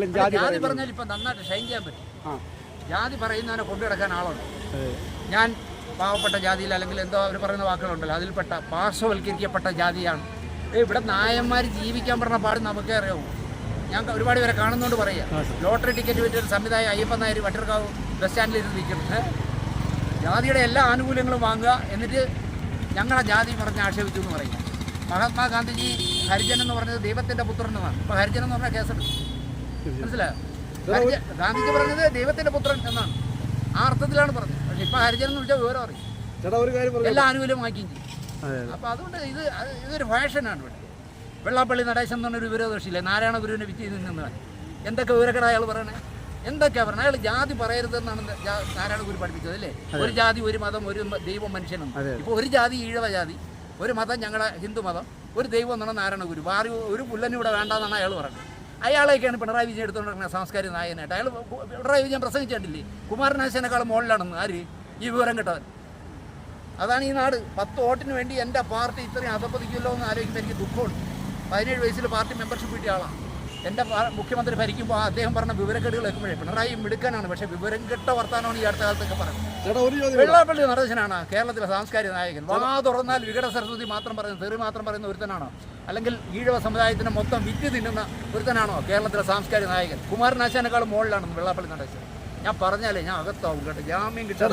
ജാതി പറഞ്ഞാൽ ഇപ്പൊ നന്നായിട്ട് ഷൈൻ ചെയ്യാൻ പറ്റും. ജാതി പറയുന്നതിനെ കൊണ്ടു കിടക്കാൻ ആളുണ്ട്. ഞാൻ പാവപ്പെട്ട ജാതിയിൽ അല്ലെങ്കിൽ എന്തോ അവർ പറയുന്ന വാക്കുകളുണ്ടല്ലോ അതിൽപ്പെട്ട പാർശ്വവൽക്കരിക്കപ്പെട്ട ജാതിയാണ്. ഇവിടെ നായന്മാർ ജീവിക്കാൻ പറഞ്ഞ പാട് നമുക്കേ അറിയാവൂ. ഞാൻ ഒരുപാട് പേരെ കാണുന്നതുകൊണ്ട് പറയാം. ലോട്ടറി ടിക്കറ്റ് വിറ്റൊരു സംവിധായക അയ്യപ്പൻ നായർ വട്ടിർക്കാവ് ബസ് സ്റ്റാൻഡിൽ ഇരുന്ന് നിൽക്കുന്നത് ജാതിയുടെ എല്ലാ ആനുകൂല്യങ്ങളും വാങ്ങുക എന്നിട്ട് ഞങ്ങളെ ജാതി പറഞ്ഞ് ആക്ഷേപിച്ചു എന്ന് പറയുക. മഹാത്മാഗാന്ധിജി ഹരിജൻ എന്ന് പറഞ്ഞത് ദൈവത്തിന്റെ പുത്രൻ എന്നാണ്. ഇപ്പൊ ഹരിജൻ എന്ന് പറഞ്ഞാൽ കേസെടുത്തു മനസ്സിലായോ? ഗാന്ധിജി പറഞ്ഞത് ദൈവത്തിന്റെ പുത്രൻ എന്നാണ്. ആ അർത്ഥത്തിലാണ് പറഞ്ഞത്. പക്ഷെ ഇപ്പൊ ഹരിജൻ എന്ന് വിളിച്ചാൽ വിവരം അറിയും. എല്ലാ ആനുകൂല്യം വാങ്ങിക്കുകയും ചെയ്യും അപ്പൊ അതുകൊണ്ട് ഇത് ഇതൊരു ഫാഷനാണ് ഇവിടെ. വെള്ളാപ്പള്ളി നടേശൻ എന്ന് പറഞ്ഞൊരു വിവരദോഷിയില്ലേ നാരായണ ഗുരുവിനെ വിറ്റ് നിന്നതാണ് എന്തൊക്കെ വിവരക്കട അയാൾ പറയണേ? എന്തൊക്കെയാ പറഞ്ഞത് അയാൾ ജാതി പറയരുതെന്നാണ് നാരായണ ഗുരു പഠിപ്പിച്ചത് അല്ലേ? ഒരു ജാതി ഒരു മതം ഒരു ദൈവം മനുഷ്യനും ഇപ്പൊ ഇപ്പോൾ ഒരു ജാതി ഈഴവ ജാതി ഒരു മതം ഞങ്ങളുടെ ഹിന്ദു മതം ഒരു ദൈവം എന്നാണ് നാരായണ ഗുരു. വാറി ഒരു പുല്ലനും ഇവിടെ വേണ്ടെന്നാണ് അയാൾ പറഞ്ഞത്. അയാളെയൊക്കെയാണ് പിണറായി വിജയൻ എടുത്തുകൊണ്ടിരിക്കുന്ന സാംസ്കാരിക നായകനായിട്ട്. അയാൾ പിണറായി വിജയൻ പ്രസംഗിച്ചിട്ടില്ലേ? കുമാരനാശനേക്കാളും മുകളിലാണെന്ന് ആര്? ഈ വിവരം കിട്ടവൻ. അതാണ് ഈ നാട്. പത്ത് വോട്ടിന് വേണ്ടി എന്റെ പാർട്ടി ഇത്രയും അധപ്പതിക്കുമല്ലോ എന്ന് ആലോചിക്കുമ്പോൾ എനിക്ക് ദുഃഖമുണ്ട്. പതിനേഴ് വയസ്സിൽ പാർട്ടി മെമ്പർഷിപ്പ് കിട്ടിയ ആളാണ്. എന്റെ മുഖ്യമന്ത്രി ഭരിക്കുമ്പോൾ അദ്ദേഹം പറഞ്ഞ വിവരക്കേടുകൾ വെക്കുമ്പോഴേ പിണറായി മിടുക്കാനാണ്. പക്ഷേ വിവരം കെട്ട വർത്താനമാണ് ഈ അടുത്ത കാലത്തൊക്കെ പറയുന്നത്. വെള്ളാപ്പള്ളി നടേശനാണ് കേരളത്തിലെ സാംസ്കാരിക നായകൻ. വാ തുറന്നാൽ വികട സരസ്വതി മാത്രം പറയുന്ന തെറി മാത്രം പറയുന്ന ഒരുത്തനാണോ? അല്ലെങ്കിൽ ഈഴവ സമുദായത്തിന് മൊത്തം വിറ്റ് തിന്നുന്ന ഒരുത്തനാണോ കേരളത്തിലെ സാംസ്കാരിക നായകൻ? കുമാരനാശാനേക്കാളും മുകളിലാണ് വെള്ളാപ്പള്ളി നടേശൻ ഞാൻ പറഞ്ഞാലേ ഞാൻ അകത്താവും കേട്ടോ. ജാമ്യം കിട്ടാൻ